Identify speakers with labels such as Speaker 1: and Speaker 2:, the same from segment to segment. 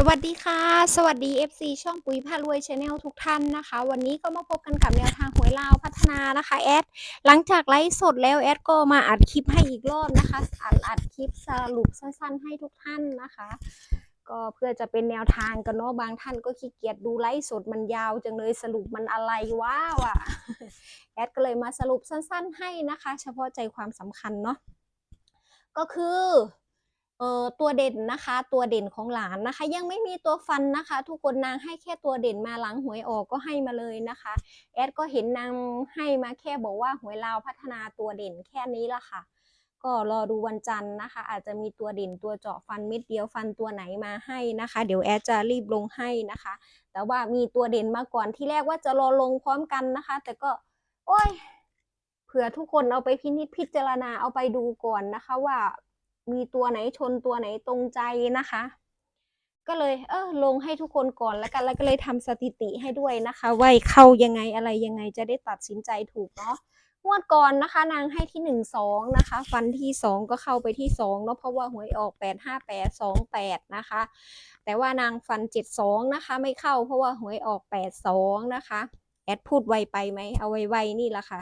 Speaker 1: สวัสดีค่ะ สวัสดี FC ช่องปุ๋ยพารวยชาแนลทุกท่านนะคะ วันนี้ก็มาพบกันกับแนวทางหวยลาวพัฒนานะคะแอดหลังจากไลฟ์สดแล้วแอดก็มาอัดคลิปให้อีกรอบนะคะอัดอัดคลิปสรุปสั้นๆให้ทุกท่านนะคะ ก็เพื่อจะเป็นแนวทางกันเนาะบางท่านก็ขี้เกียจดูไลฟ์สดมันยาวจังเลยสรุปมันอะไรว้าวอะแอดก็เลยมาสรุปสั้นๆให้นะคะ เฉพาะใจความสำคัญเนาะก็คือ เอ่อตัวเด่นนะคะ ตัวเด่นของหลานนะคะ ยังไม่มีตัวฟันนะคะ ทุกคนนางให้แค่ตัวเด่นมาหลังหวยออกก็ให้มาเลยนะคะแอดก็เห็นนางให้มาแค่บอกว่าหวยลาวพัฒนาตัวเด่นแค่นี้ละค่ะ ก็รอดูวันจันทร์นะคะ อาจจะมีตัวเด่นตัวเจาะฟันเม็ดเดียวฟันตัวไหนมาให้นะคะ เดี๋ยวแอดจะรีบลงให้นะคะ แต่ว่ามีตัวเด่นมาก่อนที่แรกว่าจะรอลงพร้อมกันนะคะ แต่ก็ โอ้ยเผื่อทุกคนเอาไปพินิจพิจารณาเอาไปดูก่อนนะคะว่า มีตัวไหนชนตัวไหนตรงใจนะคะ ก็เลยเออลงให้ทุกคนก่อนแล้วกันแล้วก็เลยทำสถิติให้ด้วยนะคะว่าเข้ายังไงอะไรยังไงจะได้ตัดสินใจถูกเนาะงวดก่อนนะคะ นางให้ที่หนึ่งสองนะคะ ฟันที่สองก็เข้าไปที่สองเนาะเพราะว่าหวยออกแปดห้าแปดสองแปดนะคะ แต่ว่านางฟันเจ็ดสองนะคะ ไม่เข้าเพราะว่าหวยออกแปดสองนะคะแอดพูดไวไปไหมเอาไวๆนี่แหละค่ะ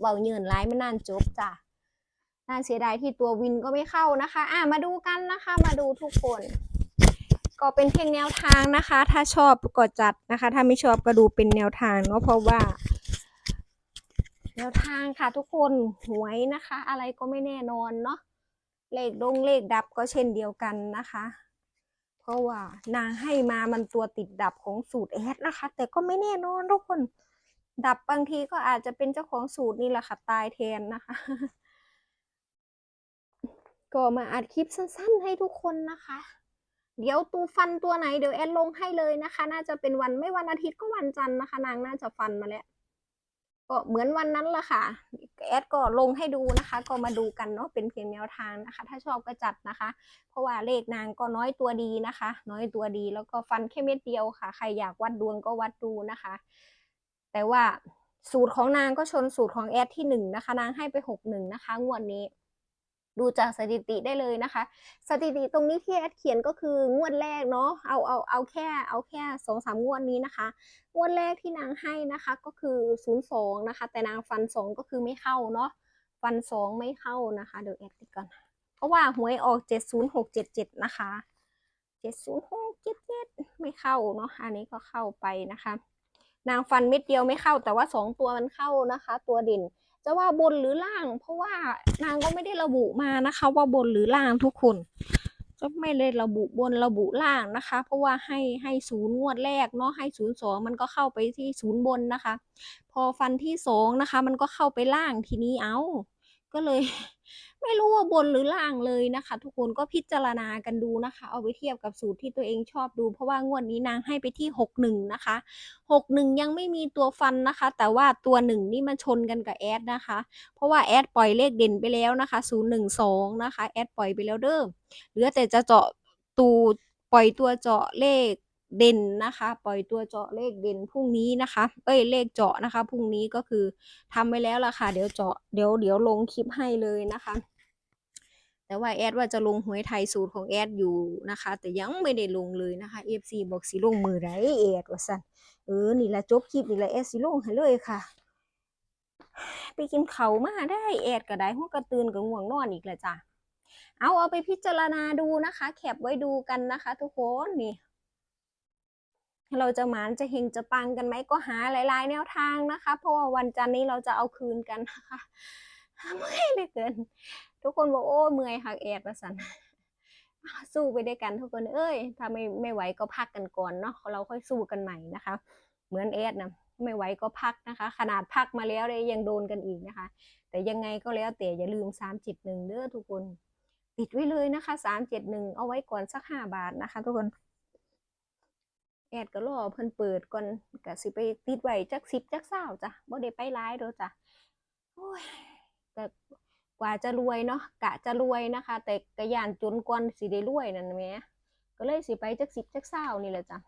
Speaker 1: เบาเยินร้ายไม่นานจบจ้ะ น่าเสียดายที่ตัววินก็ไม่เข้านะคะ อะมาดูกันนะคะ มาดูทุกคน ก็เป็นเพียงแนวทางนะคะ ถ้าชอบก็จัดนะคะ ถ้าไม่ชอบก็ดูเป็นแนวทางเนาะเพราะว่า แนวทางค่ะทุกคนหวยนะคะ อะไรก็ไม่แน่นอนเนาะเลขดงเลขดับก็เช่นเดียวกันนะคะ เพราะว่านางให้มามันตัวติดดับของสูตรแอดนะคะ แต่ก็ไม่แน่นอนทุกคน ดับบางทีก็อาจจะเป็นเจ้าของสูตรนี่แหละค่ะตายแทนนะคะ ก็มาอัดคลิปสั้น ๆ ให้ทุกคนนะคะ เดี๋ยวตูฟันตัวไหนเดี๋ยวแอดลงให้เลยนะคะ น่าจะเป็นวันไม่วันอาทิตย์ก็วันจันทร์นะคะ นางน่าจะฟันมาแล้ว ก็เหมือนวันนั้นละค่ะ แอดก็ลงให้ดูนะคะ ก็มาดูกันเนาะเป็นเพียงแนวทางนะคะ ถ้าชอบก็จัดนะคะ เพราะว่าเลขนางก็น้อยตัวดีนะคะ น้อยตัวดีแล้วก็ฟันแค่เม็ดเดียวค่ะ ใครอยากวัดดวงก็วัดดูนะคะ แต่ว่าสูตรของนางก็ชนสูตรของแอดที่หนึ่งนะคะ นางให้ไปหกหนึ่งนะคะ งวดนี้ ดูจากสถิติได้เลยนะคะ สถิติตรงนี้ที่แอดเขียนก็คืองวดแรกเนาะเอาเอาเอาแค่เอาแค่สองสามงวดนี้นะคะงวดแรกที่นางให้นะคะก็คือศูนย์สองนะคะ แต่นางฟันสองก็คือไม่เข้าเนาะฟันสองไม่เข้านะคะเดี๋ยวแอดติดก่อนเพราะว่าหวยออกเจ็ดศูนย์หกเจ็ดเจ็ดนะคะเจ็ดศูนย์หกเจ็ดเจ็ดไม่เข้าเนาะอันนี้ก็เข้าไปนะคะ นางฟันเม็ดเดียวไม่เข้าแต่ว่าสองตัวมันเข้านะคะ ตัวเด่น จะว่าบนหรือล่าง เพราะว่านางก็ไม่ได้ระบุมานะคะ ว่าบนหรือล่างทุกคน ก็ไม่ได้ระบุบนระบุล่างนะคะ เพราะว่าให้ให้ศูนย์งวดแรกเนาะให้ศูนย์สองมันก็เข้าไปที่ศูนย์บนนะคะ พอฟันที่สองนะคะ มันก็เข้าไปล่างทีนี้เอาก็เลย ไม่รู้ว่าบนหรือล่างเลยนะคะ ทุกคนก็พิจารณากันดูนะคะ เอาไปเทียบกับสูตรที่ตัวเองชอบดู เพราะว่างวดนี้นางให้ไปที่หกหนึ่งนะคะหกหนึ่งยังไม่มีตัวฟันนะคะ แต่ว่าตัวหนึ่งนี่มันชนกันกับแอดนะคะ เพราะว่าแอดปล่อยเลขเด่นไปแล้วนะคะศูนย์หนึ่งสองนะคะ แอดปล่อยไปแล้วเด้อเหลือแต่จะเจาะตูปล่อยตัวเจาะเลข เด่นนะคะ ปล่อยตัวเจาะเลขเด่นพรุ่งนี้นะคะ เอ้ยเลขเจาะนะคะพรุ่งนี้ก็คือทำไปแล้วล่ะค่ะ เดี๋ยวเจาะเดี๋ยวเดี๋ยวลงคลิปให้เลยนะคะ แต่ว่าแอดว่าจะลงหวยไทยสูตรของแอดอยู่นะคะ แต่ยังไม่ได้ลงเลยนะคะ FC บอกสิลงมือไรแอดว่าสั่นเออนี่แหละจบคลิปนี่แหละแอดสิลงให้เลยค่ะ ไปกินเขามาได้แอดก็ได้หัวกระตือนกับง่วงนอนอีกล้วจ้ะเอาเอาไปพิจารณาดูนะคะแคปไว้ดูกันนะคะ ทุกคนนี่ เราจะหมานจะเฮงจะปังกันไหมก็หาหลาย ๆ แนวทางนะคะ เพราะว่าวันจันทร์นี้เราจะเอาคืนกันนะคะเมื่อยเลยเกิน ทุกคนบอกโอ้เมื่อยค่ะแอดประสันสู้ไปด้วยกันทุกคนเอ้ย ถ้าไม่ไม่ไหวก็พักกันก่อนเนาะเราค่อยสู้กันใหม่นะคะ เหมือนแอดนะไม่ไหวก็พักนะคะ ขนาดพักมาแล้วเลยยังโดนกันอีกนะคะ แต่ยังไงก็แล้วแต่อย่าลืมสามจิตหนึ่งเด้อทุกคน ติดไว้เลยนะคะสามเจ็ดหนึ่งเอาไว้ก่อนสักห้าบาทนะคะ ทุกคน แอดก็รอเพิ่นเปิดก่อนก็สิไปติดไว้จักสิบจักเศร้าจ้ะบ่ได้ไปร้ายเด้อจ้ะโอ้ยแต่กว่าจะรวยเนาะกะจะรวยนะคะ แต่กระยานจนก่อนสิได้รวยนั่นแหมก็เลยสิไปจักสิบจักเศร้านี่แหละจ้ะ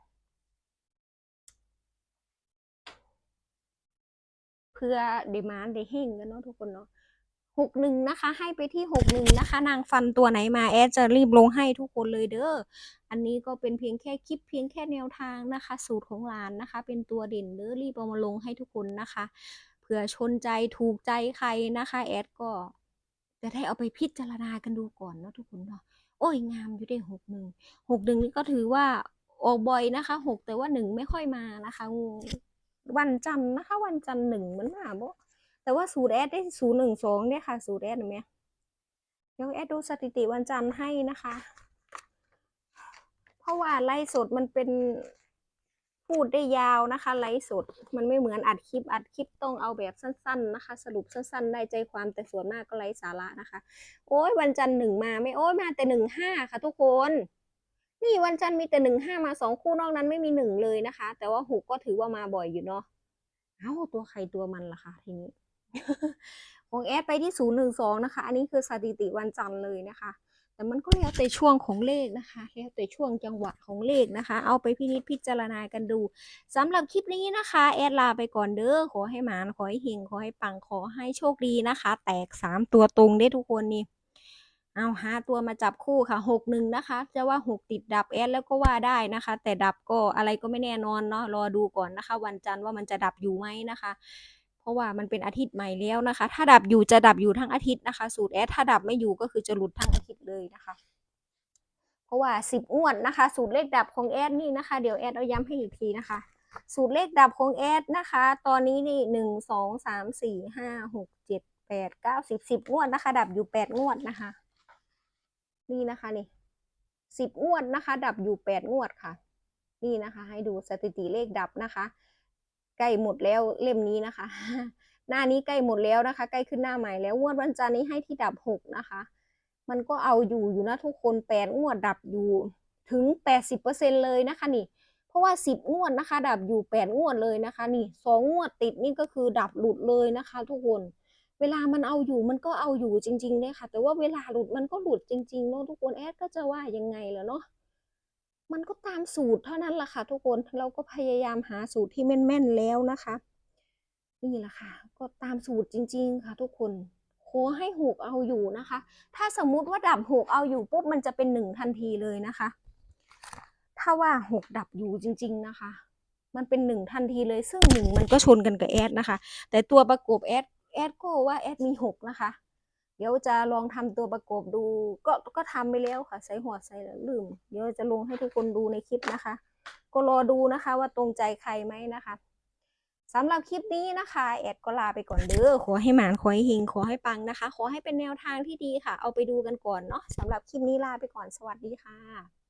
Speaker 1: เพื่อดีมานได้เฮงกันเนาะทุกคนเนาะ หกหนึ่งนะคะ ให้ไปที่หกหนึ่งนะคะ นางฟันตัวไหนมาแอดจะรีบลงให้ทุกคนเลยเด้ออันนี้ก็เป็นเพียงแค่คลิปเพียงแค่แนวทางนะคะ สูตรของหลานนะคะ เป็นตัวเด่นเด้อรีบเอามาลงให้ทุกคนนะคะเผื่อชนใจถูกใจใครนะคะ แอดก็จะได้เอาไปพิจารณากันดูก่อนเนาะทุกคนเนาะโอ้ยงามอยู่ได้หกหนึ่งหกหนึ่งนี่ก็ถือว่าออกบ่อยนะคะหกแต่ว่าหนึ่งไม่ค่อยมานะคะวันจันทร์นะคะ วันจันทร์หนึ่งมันมาบ่ แต่ว่าสูตรแอดได้ศูนย์หนึ่งสองเนี่ยค่ะ สูตรแอดเห็นไหมเดี๋ยวแอดดูสถิติวันจันทร์ให้นะคะ เพราะว่าไลฟ์สดมันเป็นพูดได้ยาวนะคะ ไลฟ์สดมันไม่เหมือนอัดคลิปอัดคลิปต้องเอาแบบสั้น ๆนะคะ สรุปสั้น ๆ ได้ใจความแต่ส่วนมากก็ไร้สาระนะคะ โอ้ยวันจันทร์หนึ่งมาไม่โอ้ยมาแต่หนึ่งห้าค่ะ ทุกคน นี่วันจันทร์มีแต่หนึ่งห้ามาสองคู่นอกนั้นไม่มีหนึ่งเลยนะคะ แต่ว่าหกก็ถือว่ามาบ่อยอยู่เนาะเอ้าตัวใครตัวมันล่ะคะทีนี้ ของแอดไปที่ศูนย์หนึ่งสองนะคะ อันนี้คือสถิติวันจันทร์เลยนะคะ แต่มันก็แล้วแต่ช่วงของเลขนะคะ แล้วแต่ช่วงจังหวะของเลขนะคะ เอาไปพินิจพิจารณากันดูสำหรับคลิปนี้นะคะ แอดลาไปก่อนเด้อ ขอให้หมาน ขอให้เฮงขอให้ปัง ขอให้โชคดีนะคะ แตกสามตัวตรงได้ทุกคนนี่เอาหาตัวมาจับคู่ค่ะหกหนึ่งนะคะ จะว่าหกติดดับแอดแล้วก็ว่าได้นะคะ แต่ดับก็อะไรก็ไม่แน่นอนเนาะรอดูก่อนนะคะ วันจันทร์ว่ามันจะดับอยู่ไหมนะคะ เพราะว่ามันเป็นอาทิตย์ใหม่แล้วนะคะ ถ้าดับอยู่จะดับอยู่ทั้งอาทิตย์นะคะ สูตรแอดถ้าดับไม่อยู่ก็คือจะหลุดทั้งอาทิตย์เลยนะคะ เพราะว่าสิบงวดนะคะ สูตรเลขดับของแอดนี่นะคะ เดี๋ยวแอดเอาย้ำให้อีกทีนะคะ สูตรเลขดับของแอดนะคะ ตอนนี้นี่หนึ่งสองสามสี่ห้าหกเจ็ดแปดเก้าสิบสิบงวดนะคะ ดับอยู่แปดงวดนะคะ นี่นะคะนี่สิบงวดนะคะ ดับอยู่แปดงวดค่ะ นี่นะคะ ให้ดูสถิติเลขดับนะคะ ใกล้หมดแล้วเล่มนี้นะคะ หน้านี้ใกล้หมดแล้วนะคะ ใกล้ขึ้นหน้าใหม่แล้วงวดวันจันทร์นี้ให้ที่ดับหกนะคะ มันก็เอาอยู่อยู่นะทุกคนแปดงวดดับอยู่ถึงแปดสิบเปอร์เซ็นเลยนะคะนี่ เพราะว่าสิบงวดนะคะ ดับอยู่แปดงวดเลยนะคะ นี่สองงวดติดนี่ก็คือดับหลุดเลยนะคะ ทุกคนเวลามันเอาอยู่มันก็เอาอยู่จริงๆเนี่ยค่ะ แต่ว่าเวลาหลุดมันก็หลุดจริงๆเนาะทุกคนแอดก็จะว่ายังไงล่ะเนาะ มันก็ตามสูตรเท่านั้นแหละค่ะทุกคนเราก็พยายามหาสูตรที่แม่นๆแล้วนะคะ นี่แหละค่ะ ก็ตามสูตรจริง ๆ ค่ะทุกคนขอให้หกเอาอยู่นะคะ ถ้าสมมุติว่าดับหกเอาอยู่ปุ๊บมันจะเป็นหนึ่งทันทีเลยนะคะ ถ้าว่าหกดับอยู่จริง ๆนะคะ มันเป็นหนึ่งทันทีเลยซึ่งหนึ่งมันก็ชนกันกับแอดนะคะ แต่ตัวประกบแอดแอดก็ว่าแอดมีหกนะคะ ดี๋ยวจะลองทำตัวประกบดู ก็ก็ทำไปแล้วค่ะ ใส่หัวใส่แล้วลืม เดี๋ยวจะลงให้ทุกคนดูในคลิปนะคะ ก็รอดูนะคะว่าตรงใจใครไหมนะคะสำหรับคลิปนี้นะคะ แอดก็ลาไปก่อนเด้อขอให้หมานขอให้เฮงขอให้ปังนะคะ ขอให้เป็นแนวทางที่ดีค่ะ เอาไปดูกันก่อนเนาะสำหรับคลิปนี้ลาไปก่อนสวัสดีค่ะ